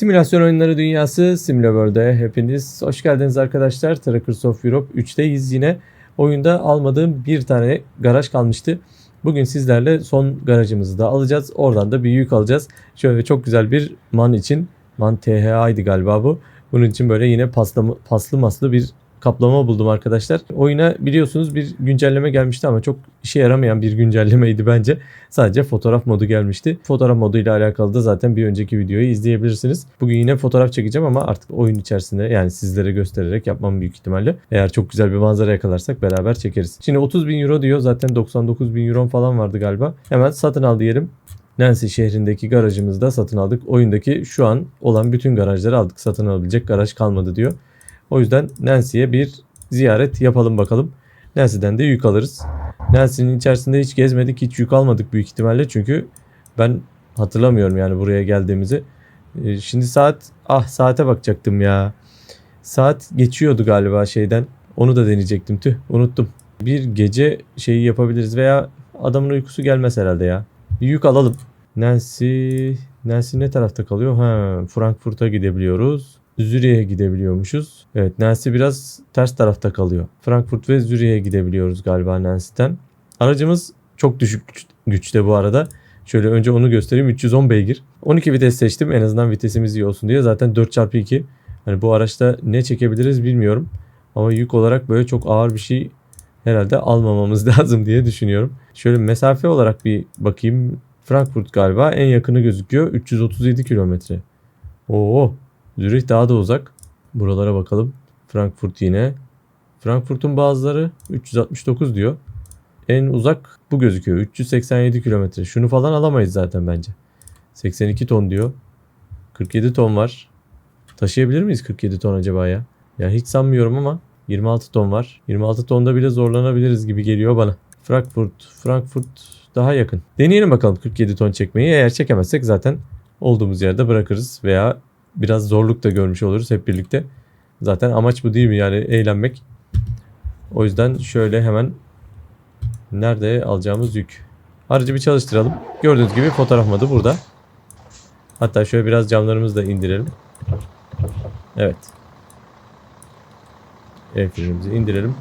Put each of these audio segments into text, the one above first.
Simülasyon oyunları dünyası SimulaWorld'e hepiniz hoş geldiniz arkadaşlar. Trackers of Europe 3'teyiz yine. Oyunda almadığım bir tane garaj kalmıştı. Bugün sizlerle son garajımızı da alacağız. Oradan da bir yük alacağız. Şöyle çok güzel bir man için. Man THA'ydı galiba bu. Bunun için böyle yine paslı, paslı maslı bir kaplama buldum arkadaşlar. Oyuna biliyorsunuz bir güncelleme gelmişti ama çok işe yaramayan bir güncellemeydi bence. Sadece fotoğraf modu gelmişti. Fotoğraf modu ile alakalı da zaten bir önceki videoyu izleyebilirsiniz. Bugün yine fotoğraf çekeceğim ama artık oyun içerisinde yani sizlere göstererek yapmam büyük ihtimalle. Eğer çok güzel bir manzara yakalarsak beraber çekeriz. Şimdi 30 bin euro diyor. Zaten 99 bin euro falan vardı galiba. Hemen satın al diyelim. Nancy şehrindeki garajımızda satın aldık. Oyundaki şu an olan bütün garajları aldık. Satın alabilecek garaj kalmadı diyor. O yüzden Nancy'ye bir ziyaret yapalım bakalım. Nancy'den de yük alırız. Nancy'nin içerisinde hiç gezmedik, hiç yük almadık büyük ihtimalle. Çünkü ben hatırlamıyorum yani buraya geldiğimizi. Ee, Şimdi saat, ah saate bakacaktım ya. Saat geçiyordu galiba şeyden. Onu da deneyecektim tüh unuttum. Bir gece şeyi yapabiliriz veya adamın uykusu gelmez herhalde ya. Yük alalım. Nancy, Nancy ne tarafta kalıyor? Ha, Frankfurt'a gidebiliyoruz. Zürih'e gidebiliyormuşuz. Evet Nancy biraz ters tarafta kalıyor. Frankfurt ve Zürih'e gidebiliyoruz galiba Nancy'den. Aracımız çok düşük güç- güçte bu arada. Şöyle önce onu göstereyim. 310 beygir. 12 vites seçtim. En azından vitesimiz iyi olsun diye. Zaten 4x2. Hani bu araçta ne çekebiliriz bilmiyorum. Ama yük olarak böyle çok ağır bir şey herhalde almamamız lazım diye düşünüyorum. Şöyle mesafe olarak bir bakayım. Frankfurt galiba en yakını gözüküyor. 337 kilometre. Oo, Zürih daha da uzak. Buralara bakalım. Frankfurt yine. Frankfurt'un bazıları 369 diyor. En uzak bu gözüküyor. 387 kilometre. Şunu falan alamayız zaten bence. 82 ton diyor. 47 ton var. Taşıyabilir miyiz 47 ton acaba ya? Yani hiç sanmıyorum ama 26 ton var. 26 tonda bile zorlanabiliriz gibi geliyor bana. Frankfurt, Frankfurt daha yakın. Deneyelim bakalım 47 ton çekmeyi. Eğer çekemezsek zaten olduğumuz yerde bırakırız veya biraz zorluk da görmüş oluruz hep birlikte. Zaten amaç bu değil mi yani eğlenmek. O yüzden şöyle hemen nerede alacağımız yük. Aracı bir çalıştıralım. Gördüğünüz gibi fotoğraf modu burada. Hatta şöyle biraz camlarımızı da indirelim. Evet. El frenimizi indirelim.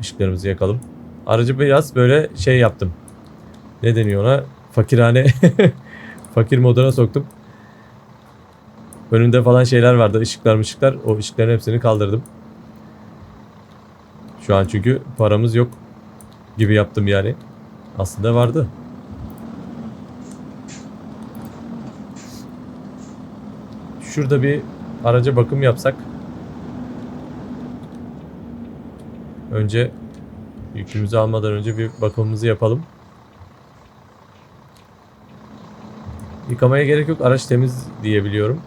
Işıklarımızı yakalım. Aracı biraz böyle şey yaptım. Ne deniyor ona? Fakirhane. Fakir moduna soktum. Önünde falan şeyler vardı. ışıklar mışıklar. O ışıkların hepsini kaldırdım. Şu an çünkü paramız yok gibi yaptım yani. Aslında vardı. Şurada bir araca bakım yapsak. Önce yükümüzü almadan önce bir bakımımızı yapalım. Yıkamaya gerek yok. Araç temiz diyebiliyorum.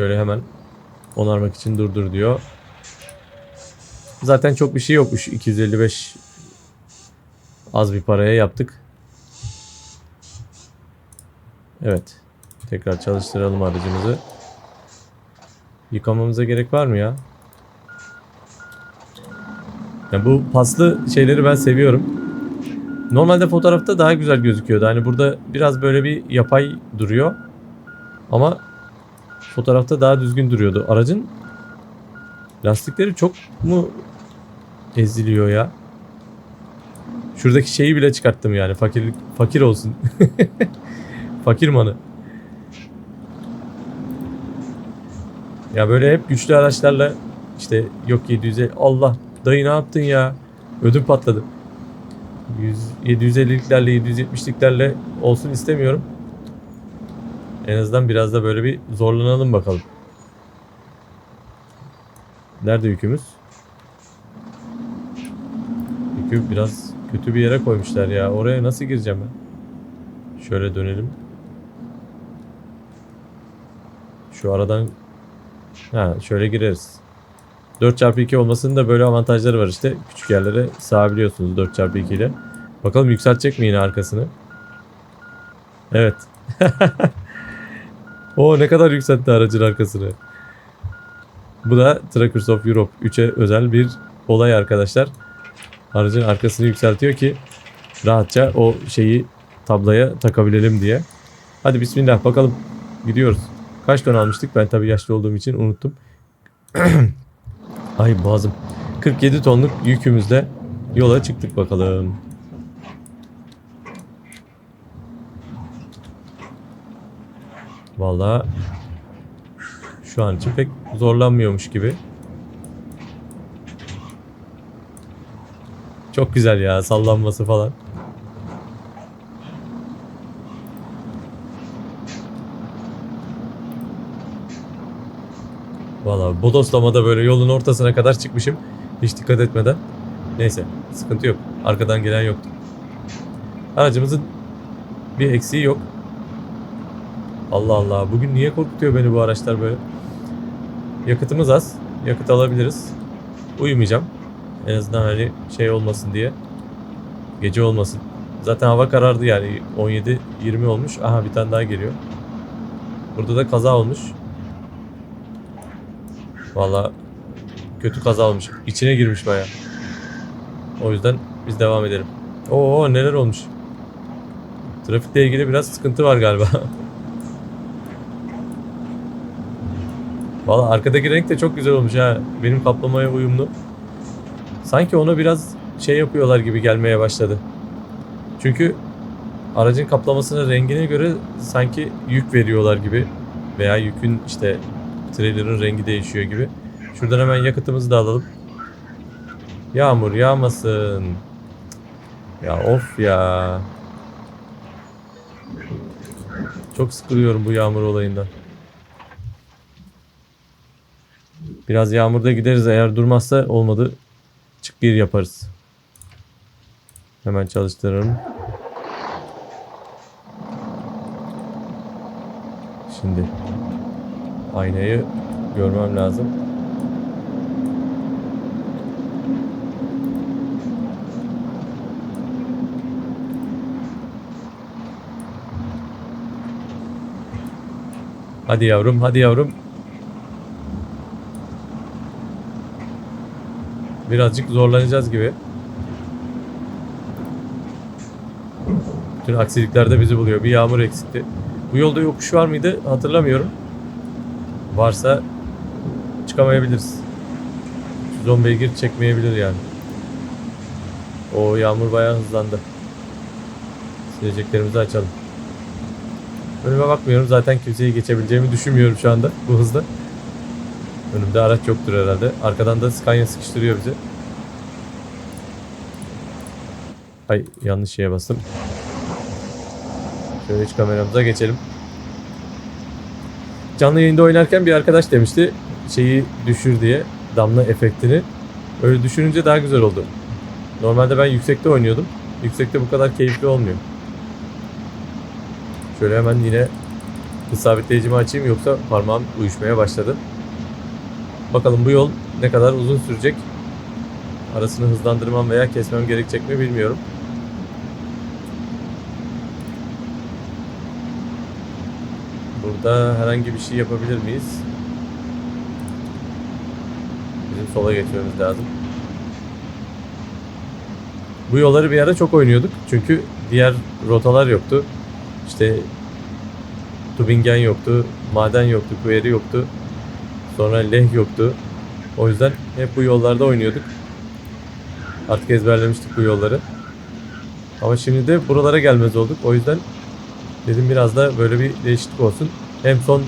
Şöyle hemen onarmak için durdur diyor. Zaten çok bir şey yokmuş. 255 az bir paraya yaptık. Evet. Tekrar çalıştıralım aracımızı. Yıkamamıza gerek var mı ya? Ya bu paslı şeyleri ben seviyorum. Normalde fotoğrafta daha güzel gözüküyordu. Hani burada biraz böyle bir yapay duruyor. Ama fotoğrafta daha düzgün duruyordu. Aracın lastikleri çok mu eziliyor ya? Şuradaki şeyi bile çıkarttım yani. Fakirlik fakir olsun. fakir manı. Ya böyle hep güçlü araçlarla işte yok 700'e Allah dayı ne yaptın ya? Ödüm patladı. 100, 750'liklerle 770'liklerle olsun istemiyorum. En azından biraz da böyle bir zorlanalım bakalım. Nerede yükümüz? Yükü biraz kötü bir yere koymuşlar ya. Oraya nasıl gireceğim ben? Şöyle dönelim. Şu aradan ha şöyle gireriz. 4x2 olmasının da böyle avantajları var işte. Küçük yerlere sığabiliyorsunuz 4x2 ile. Bakalım yükseltecek mi yine arkasını? Evet. o ne kadar yükseltti aracın arkasını. Bu da Trackers of Europe 3'e özel bir olay arkadaşlar. Aracın arkasını yükseltiyor ki rahatça o şeyi tablaya takabilelim diye. Hadi bismillah bakalım. Gidiyoruz. Kaç ton almıştık? Ben tabii yaşlı olduğum için unuttum. Ay boğazım. 47 tonluk yükümüzle yola çıktık bakalım. Vallahi şu an için pek zorlanmıyormuş gibi. Çok güzel ya sallanması falan. Valla bodoslamada böyle yolun ortasına kadar çıkmışım. Hiç dikkat etmeden. Neyse sıkıntı yok. Arkadan gelen yoktu. Aracımızın bir eksiği yok. Allah Allah bugün niye korkutuyor beni bu araçlar böyle? Yakıtımız az. Yakıt alabiliriz. Uyumayacağım. En azından hani şey olmasın diye. Gece olmasın. Zaten hava karardı yani 17-20 olmuş. Aha bir tane daha geliyor. Burada da kaza olmuş. Valla kötü kaza olmuş. İçine girmiş baya. O yüzden biz devam edelim. Oo neler olmuş. Trafikle ilgili biraz sıkıntı var galiba. Valla arkadaki renk de çok güzel olmuş ha. Benim kaplamaya uyumlu. Sanki ona biraz şey yapıyorlar gibi gelmeye başladı. Çünkü aracın kaplamasına rengine göre sanki yük veriyorlar gibi veya yükün işte trailer'ın rengi değişiyor gibi. Şuradan hemen yakıtımızı da alalım. Yağmur yağmasın. Ya of ya. Çok sıkılıyorum bu yağmur olayından. Biraz yağmurda gideriz eğer durmazsa olmadı. Çık bir yaparız. Hemen çalıştırırım. Şimdi aynayı görmem lazım. Hadi yavrum, hadi yavrum. Birazcık zorlanacağız gibi. Bütün aksilikler de bizi buluyor. Bir yağmur eksikti. Bu yolda yokuş var mıydı hatırlamıyorum. Varsa çıkamayabiliriz. 110 beygir çekmeyebilir yani. O yağmur bayağı hızlandı. Sileceklerimizi açalım. Önüme bakmıyorum. Zaten kimseyi geçebileceğimi düşünmüyorum şu anda bu hızda. Önümde araç yoktur herhalde. Arkadan da Scania sıkıştırıyor bizi. Ay yanlış şeye bastım. Şöyle iç kameramıza geçelim. Canlı yayında oynarken bir arkadaş demişti şeyi düşür diye damla efektini. Öyle düşününce daha güzel oldu. Normalde ben yüksekte oynuyordum. Yüksekte bu kadar keyifli olmuyor. Şöyle hemen yine hız sabitleyicimi açayım yoksa parmağım uyuşmaya başladı. Bakalım bu yol ne kadar uzun sürecek. Arasını hızlandırmam veya kesmem gerekecek mi bilmiyorum. Burada herhangi bir şey yapabilir miyiz? Bizim sola geçmemiz lazım. Bu yolları bir ara çok oynuyorduk. Çünkü diğer rotalar yoktu. İşte Tübingen yoktu, maden yoktu, Kuyeri yoktu. Sonra Leh yoktu. O yüzden hep bu yollarda oynuyorduk. Artık ezberlemiştik bu yolları. Ama şimdi de buralara gelmez olduk. O yüzden dedim biraz da böyle bir değişiklik olsun. Hem son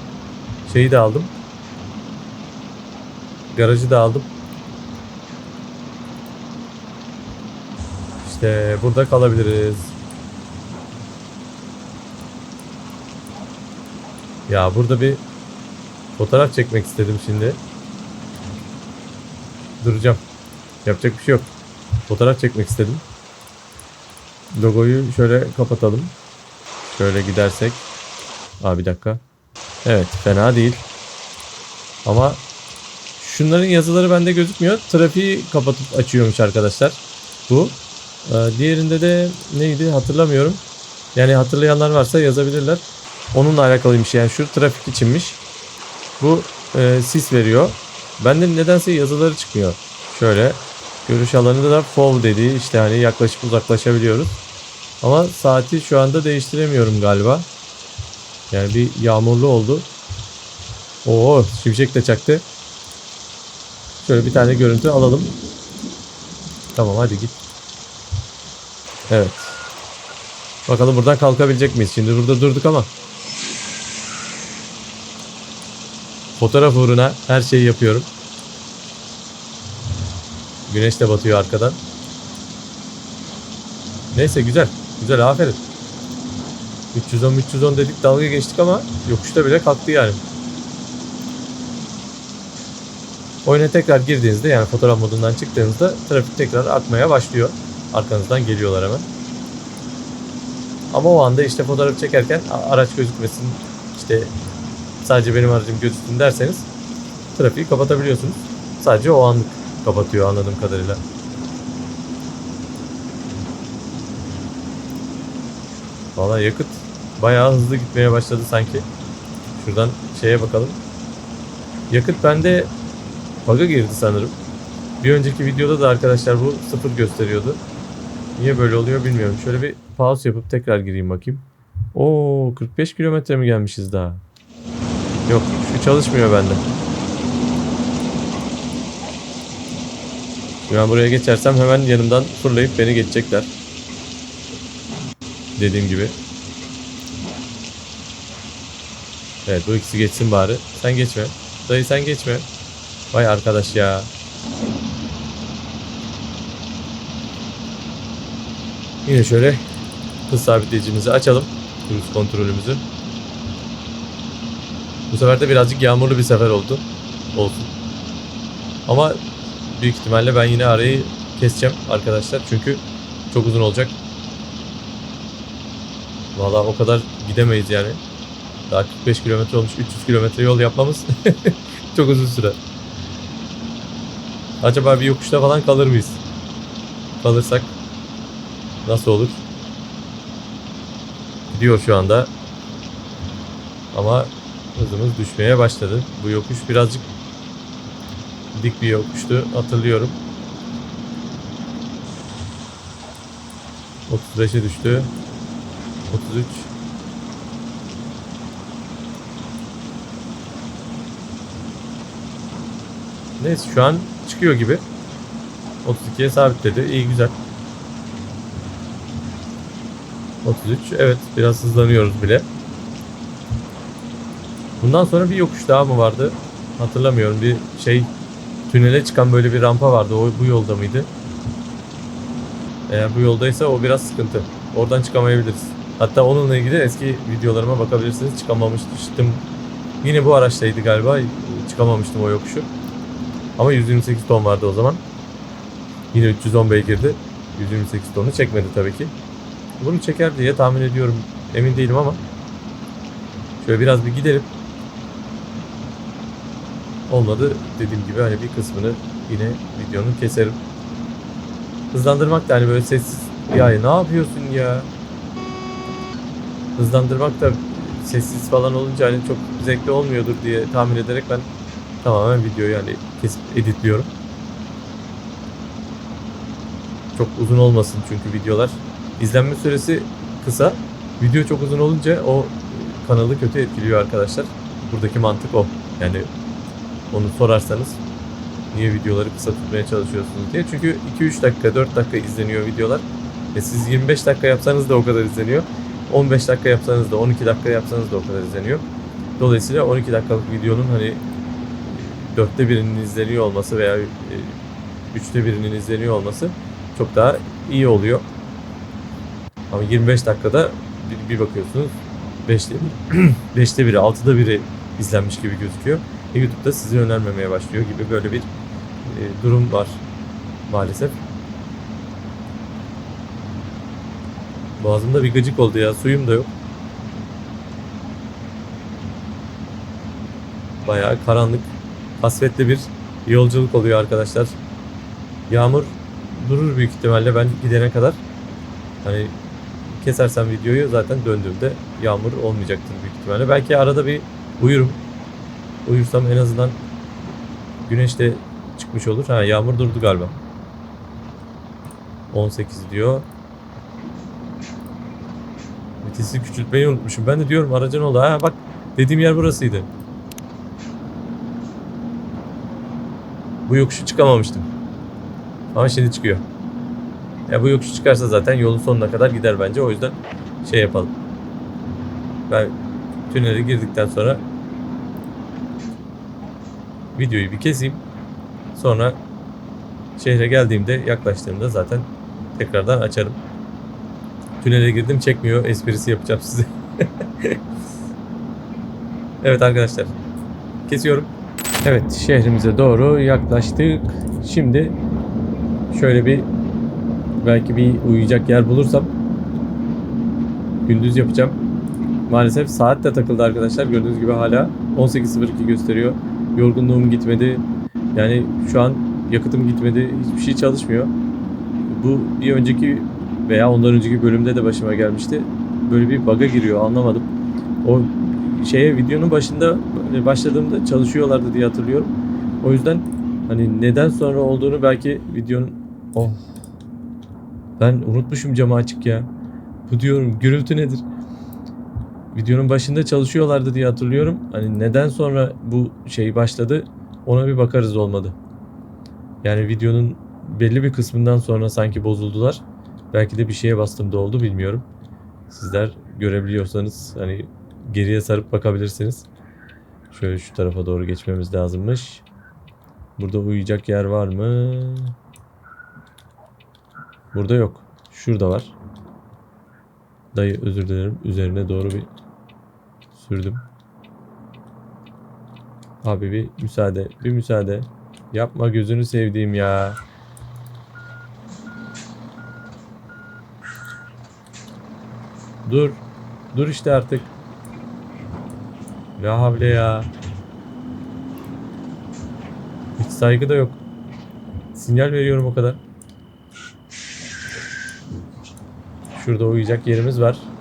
şeyi de aldım. Garajı da aldım. İşte burada kalabiliriz. Ya burada bir fotoğraf çekmek istedim şimdi. Duracağım. Yapacak bir şey yok. Fotoğraf çekmek istedim. Logoyu şöyle kapatalım. Şöyle gidersek. Aa bir dakika. Evet fena değil. Ama şunların yazıları bende gözükmüyor. Trafiği kapatıp açıyormuş arkadaşlar. Bu. Ee, diğerinde de neydi hatırlamıyorum. Yani hatırlayanlar varsa yazabilirler. Onunla alakalıymış yani şu trafik içinmiş. Bu e, sis veriyor. Bende nedense yazıları çıkmıyor. Şöyle görüş alanında da FOV dediği işte hani yaklaşıp uzaklaşabiliyoruz. Ama saati şu anda değiştiremiyorum galiba. Yani bir yağmurlu oldu. Oo şimşek de çaktı. Şöyle bir tane görüntü alalım. Tamam hadi git. Evet. Bakalım buradan kalkabilecek miyiz? Şimdi burada durduk ama. Fotoğraf uğruna her şeyi yapıyorum. Güneş de batıyor arkadan. Neyse güzel. Güzel aferin. 310 310 dedik dalga geçtik ama yokuşta bile kalktı yani. Oyuna tekrar girdiğinizde yani fotoğraf modundan çıktığınızda trafik tekrar artmaya başlıyor. Arkanızdan geliyorlar hemen. Ama o anda işte fotoğraf çekerken araç gözükmesin işte sadece benim aracım gözüksün derseniz trafiği kapatabiliyorsunuz. Sadece o anlık kapatıyor anladığım kadarıyla. Valla yakıt bayağı hızlı gitmeye başladı sanki. Şuradan şeye bakalım. Yakıt bende bug'a girdi sanırım. Bir önceki videoda da arkadaşlar bu sıfır gösteriyordu. Niye böyle oluyor bilmiyorum. Şöyle bir pause yapıp tekrar gireyim bakayım. Oo 45 kilometre mi gelmişiz daha? Yok şu çalışmıyor bende. Ben buraya geçersem hemen yanımdan fırlayıp beni geçecekler. Dediğim gibi. Evet bu ikisi geçsin bari. Sen geçme. Dayı sen geçme. Vay arkadaş ya. Yine şöyle hız sabitleyicimizi açalım. Cruise kontrolümüzü. Bu sefer de birazcık yağmurlu bir sefer oldu. Olsun. Ama büyük ihtimalle ben yine arayı keseceğim arkadaşlar. Çünkü çok uzun olacak. Vallahi o kadar gidemeyiz yani. Daha 45 kilometre olmuş 300 kilometre yol yapmamız çok uzun süre. Acaba bir yokuşta falan kalır mıyız? Kalırsak nasıl olur? Gidiyor şu anda. Ama hızımız düşmeye başladı. Bu yokuş birazcık dik bir yokuştu hatırlıyorum. 35'e düştü. 33 Neyse şu an çıkıyor gibi. 32'ye sabitledi. İyi güzel. 33. Evet biraz hızlanıyoruz bile. Bundan sonra bir yokuş daha mı vardı? Hatırlamıyorum. Bir şey tünele çıkan böyle bir rampa vardı. O bu yolda mıydı? Eğer bu yoldaysa o biraz sıkıntı. Oradan çıkamayabiliriz. Hatta onunla ilgili eski videolarıma bakabilirsiniz. Çıkamamıştım. Yine bu araçtaydı galiba. Çıkamamıştım o yokuşu. Ama 128 ton vardı o zaman. Yine 310 beygirdi. 128 tonu çekmedi tabii ki. Bunu çeker diye tahmin ediyorum. Emin değilim ama. Şöyle biraz bir gidelim. Olmadı dediğim gibi hani bir kısmını yine videonun keserim. Hızlandırmak da hani böyle sessiz. Ya ne yapıyorsun ya? Hızlandırmak da sessiz falan olunca hani çok zevkli olmuyordur diye tahmin ederek ben tamamen videoyu yani kesip editliyorum. Çok uzun olmasın çünkü videolar. İzlenme süresi kısa. Video çok uzun olunca o kanalı kötü etkiliyor arkadaşlar. Buradaki mantık o. Yani onu sorarsanız niye videoları kısa tutmaya çalışıyorsunuz diye. Çünkü 2-3 dakika, 4 dakika izleniyor videolar. E siz 25 dakika yapsanız da o kadar izleniyor. 15 dakika yapsanız da 12 dakika yapsanız da o kadar izleniyor. Dolayısıyla 12 dakikalık videonun hani dörtte birinin izleniyor olması veya e, üçte birinin izleniyor olması çok daha iyi oluyor. Ama 25 dakikada bir, bir bakıyorsunuz 5'te bir, 5'te biri, 6'da biri izlenmiş gibi gözüküyor. E, YouTube'da sizi önermemeye başlıyor gibi böyle bir e, durum var maalesef. Boğazımda bir gıcık oldu ya. Suyum da yok. Bayağı karanlık, kasvetli bir yolculuk oluyor arkadaşlar. Yağmur durur büyük ihtimalle ben gidene kadar. Hani kesersem videoyu zaten döndüğümde yağmur olmayacaktır büyük ihtimalle. Belki arada bir uyurum. Uyursam en azından güneş de çıkmış olur. Ha yağmur durdu galiba. 18 diyor. Vitesi küçültmeyi unutmuşum. Ben de diyorum araca ne oldu? Ha bak dediğim yer burasıydı. Bu yokuşu çıkamamıştım. Ama şimdi çıkıyor. Ya bu yokuşu çıkarsa zaten yolun sonuna kadar gider bence. O yüzden şey yapalım. Ben tünele girdikten sonra videoyu bir keseyim. Sonra şehre geldiğimde yaklaştığımda zaten tekrardan açarım. Tünele girdim çekmiyor esprisi yapacağım size. evet arkadaşlar. Kesiyorum. Evet şehrimize doğru yaklaştık. Şimdi şöyle bir belki bir uyuyacak yer bulursam gündüz yapacağım. Maalesef saat de takıldı arkadaşlar. Gördüğünüz gibi hala 18.02 gösteriyor. Yorgunluğum gitmedi. Yani şu an yakıtım gitmedi. Hiçbir şey çalışmıyor. Bu bir önceki veya ondan önceki bölümde de başıma gelmişti. Böyle bir bug'a giriyor anlamadım. O şeye videonun başında başladığımda çalışıyorlardı diye hatırlıyorum. O yüzden hani neden sonra olduğunu belki videonun oh ben unutmuşum camı açık ya. Bu diyorum gürültü nedir? Videonun başında çalışıyorlardı diye hatırlıyorum. Hani neden sonra bu şey başladı ona bir bakarız olmadı. Yani videonun belli bir kısmından sonra sanki bozuldular. Belki de bir şeye bastım da oldu bilmiyorum. Sizler görebiliyorsanız hani geriye sarıp bakabilirsiniz. Şöyle şu tarafa doğru geçmemiz lazımmış. Burada uyuyacak yer var mı? Burada yok. Şurada var. Dayı özür dilerim. Üzerine doğru bir sürdüm. Abi bir müsaade. Bir müsaade. Yapma gözünü sevdiğim ya. Dur. Dur işte artık. Ya havle ya. Hiç saygı da yok. Sinyal veriyorum o kadar. Şurada uyuyacak yerimiz var.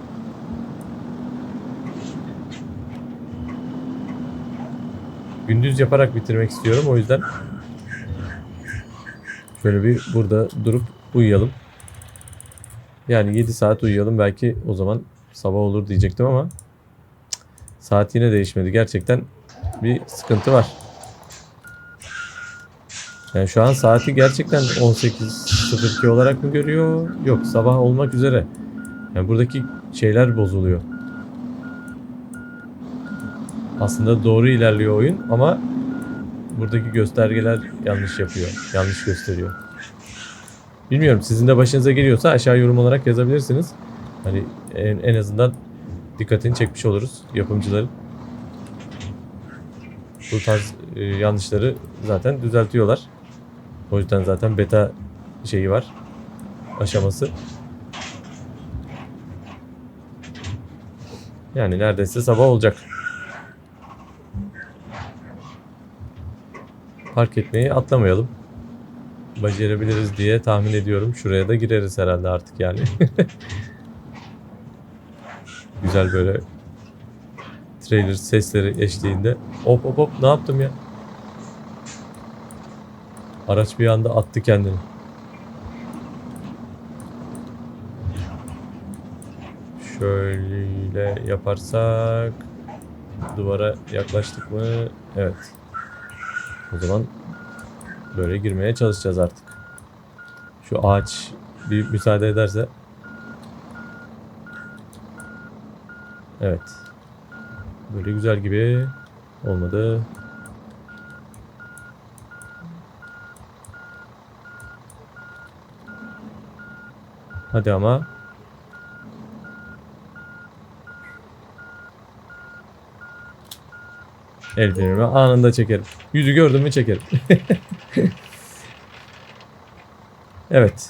Gündüz yaparak bitirmek istiyorum o yüzden. Şöyle bir burada durup uyuyalım. Yani 7 saat uyuyalım belki o zaman sabah olur diyecektim ama saat yine değişmedi. Gerçekten bir sıkıntı var. Yani şu an saati gerçekten 18.02 olarak mı görüyor? Yok sabah olmak üzere. Yani buradaki şeyler bozuluyor. Aslında doğru ilerliyor oyun ama buradaki göstergeler yanlış yapıyor. Yanlış gösteriyor. Bilmiyorum sizin de başınıza geliyorsa aşağı yorum olarak yazabilirsiniz. Hani en, en azından dikkatini çekmiş oluruz yapımcıların. Bu tarz e, yanlışları zaten düzeltiyorlar. O yüzden zaten beta şeyi var. Aşaması. Yani neredeyse sabah olacak. Park etmeyi atlamayalım. Başarabiliriz diye tahmin ediyorum. Şuraya da gireriz herhalde artık yani. Güzel böyle trailer sesleri eşliğinde. Hop hop hop ne yaptım ya? Araç bir anda attı kendini. Şöyle yaparsak duvara yaklaştık mı? Evet. O zaman böyle girmeye çalışacağız artık. Şu ağaç bir müsaade ederse. Evet. Böyle güzel gibi olmadı. Hadi ama. El frenimi anında çekerim. Yüzü gördüm mü çekerim. evet.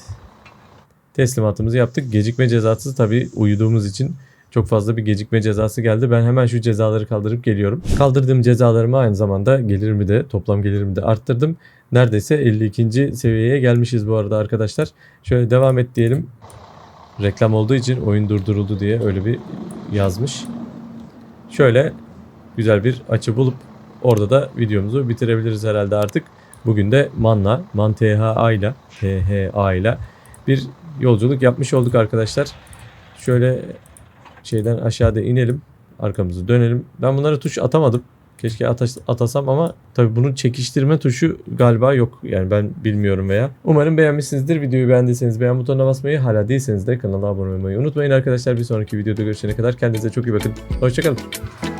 Teslimatımızı yaptık. Gecikme cezası tabii uyuduğumuz için çok fazla bir gecikme cezası geldi. Ben hemen şu cezaları kaldırıp geliyorum. Kaldırdığım cezalarımı aynı zamanda gelirimi de toplam gelirimi de arttırdım. Neredeyse 52. seviyeye gelmişiz bu arada arkadaşlar. Şöyle devam et diyelim. Reklam olduğu için oyun durduruldu diye öyle bir yazmış. Şöyle güzel bir açı bulup orada da videomuzu bitirebiliriz herhalde artık. Bugün de Man'la, Man THA ile, THA ile bir yolculuk yapmış olduk arkadaşlar. Şöyle şeyden aşağıda inelim. Arkamızı dönelim. Ben bunlara tuş atamadım. Keşke atas- atasam ama tabii bunun çekiştirme tuşu galiba yok. Yani ben bilmiyorum veya. Umarım beğenmişsinizdir. Videoyu beğendiyseniz beğen butonuna basmayı, hala değilseniz de kanala abone olmayı unutmayın arkadaşlar. Bir sonraki videoda görüşene kadar kendinize çok iyi bakın. Hoşçakalın.